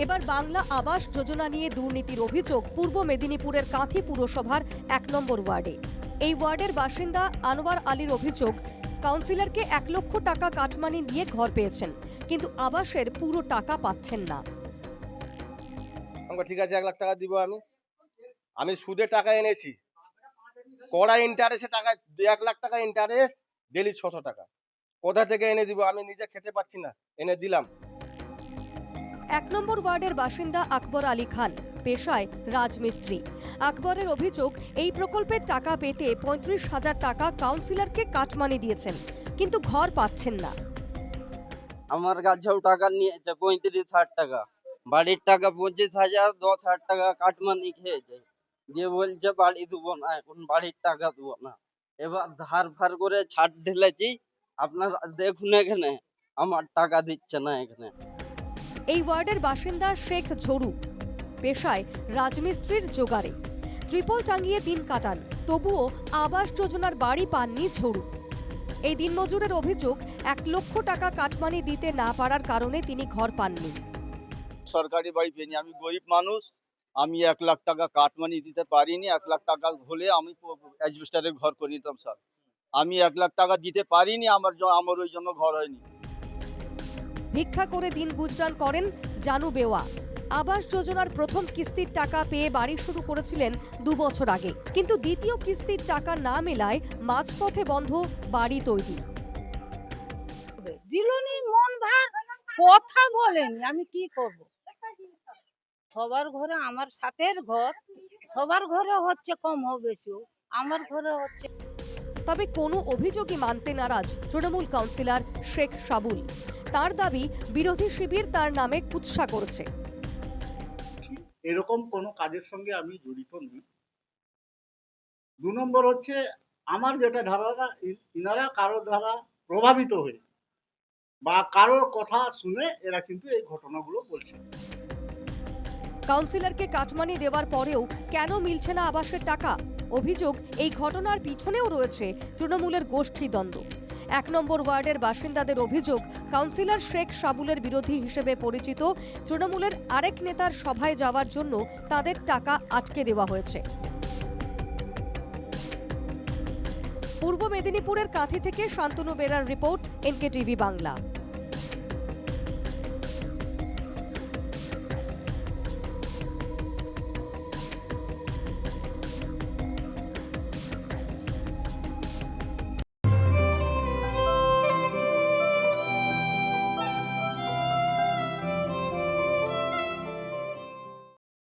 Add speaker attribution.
Speaker 1: এবার বাংলা আবাস যোজনা নিয়ে দুর্নীতির অভিযোগ পূর্ব মেদিনীপুরের কাঁথি পুরসভার এক নম্বর ওয়ার্ডে। এই ওয়ার্ডের বাসিন্দা আনোয়ার আলীর অভিযোগ, কাউন্সিলরকে এক লক্ষ টাকা কাটমানি দিয়ে ঘর পেয়েছেন, কিন্তু আবাসের পুরো টাকা পাচ্ছেন না।
Speaker 2: ঠিক আছে, এক লাখ টাকা দিব আমি। আমি সুদে টাকা এনেছি। কড়া ইন্টারেস্টে টাকা এক লাখ টাকা ইন্টারেস্ট ডেলি ছশো টাকা। কোথা থেকে এনে দিব? আমি নিজে খেতে পাচ্ছি না। এনে দিলাম।
Speaker 1: এক নম্বর ওয়ার্ডের বাসিন্দা আকবর আলী খান, পেশায় রাজমিস্ত্রি। আকবরের অভিযোগ, এই প্রকল্পের টাকা পেতে পঁয়ত্রিশ হাজার টাকা কাউন্সিলরকে কাটমানি দিয়েছেন, কিন্তু ঘর পাচ্ছেন না।
Speaker 3: আমার কাছেও টাকা নিয়েছে পঁয়ত্রিশ হাজার টাকা। বাড়ির টাকা পঁচিশ হাজার, দশ হাজার টাকা কাটমানি খেয়েছে। দিয়ে বলছে, বাড়ি দেবো না, এখন বাড়ির টাকা দেবো না। এবার ধার ফার করে ছাড় ঢেলেছি, আপনারা দেখুন এখানে, আমার টাকা দিচ্ছে না এখানে।
Speaker 1: এই ওয়ার্ডের বাসিন্দা শেখ ঝরু। পেশায় রাজমিস্ত্রির জোগাড়ে। ত্রিপল টাঙ্গিয়ে দিন কাটান, তবুও আবাস যোজনার বাড়ি পাননি ঝরু। এই দিনমজুরের অভিযোগ, এক লক্ষ টাকা কাটমানি দিতে না পারার কারণে তিনি ঘর পাননি।
Speaker 4: সরকারি বাড়ি পেনি আমি গরিব মানুষ, আমি এক লাখ টাকা কাটমানি দিতে পারিনি, এক লাখ টাকা হলে আমি অ্যাজবেস্টারের ঘর করে নিতাম, স্যার। আমি এক লাখ টাকা দিতে পারিনি, আমার আমার ওই জন্য ঘর হয়নি।
Speaker 1: ভিক্ষা করে দিন গুজরান করেন জানু বেওয়া। আবাস যোজনার প্রথম কিস্তির টাকা পেয়ে বাড়ি শুরু করেছিলেন দু বছর আগে। কিন্তু দ্বিতীয় কিস্তির টাকা না মেলায় মাঝপথে বন্ধ বাড়ি তৈরি।
Speaker 5: দিলনি মন ভার কথা বলেনি আমি কি করব? সবার ঘরে আমার সাথের ঘর সবার ঘরে হচ্ছে কম হোক, আমার ঘরে হচ্ছে
Speaker 1: তবে কোনো অভিযোগই মানতে নারাজ তৃণমূল কাউন্সিলর শেখ সাবুল। তার দাবি বিরোধী শিবির তার নামে কুৎসা করছে।
Speaker 6: এরকম কোনো কাজের সঙ্গে আমি জড়িত নই। দু নম্বর হচ্ছে আমার যেটা ধারণা ইনারা কারও দ্বারা প্রভাবিত হয়ে বা কারোর কথা শুনে এরা কিন্তু এই ঘটনাগুলো বলছে।
Speaker 1: কাউন্সিলরকে কাটমানি দেওয়ার পরেও কেন মিলছে না আবাসের টাকা? অভিযোগ, এই ঘটনার পিছনেও রয়েছে তৃণমূলের গোষ্ঠী দ্বন্দ্ব। এক নম্বর ওয়ার্ডের বাসিন্দাদের অভিযোগ, কাউন্সিলর শেখ সাবুলের বিরোধী হিসেবে পরিচিত তৃণমূলের আরেক নেতার সভায় যাওয়ার জন্য তাদের টাকা আটকে দেওয়া হয়েছে। পূর্ব মেদিনীপুরের কাঁথি থেকে Shantanu Bera report NK TV Bangla.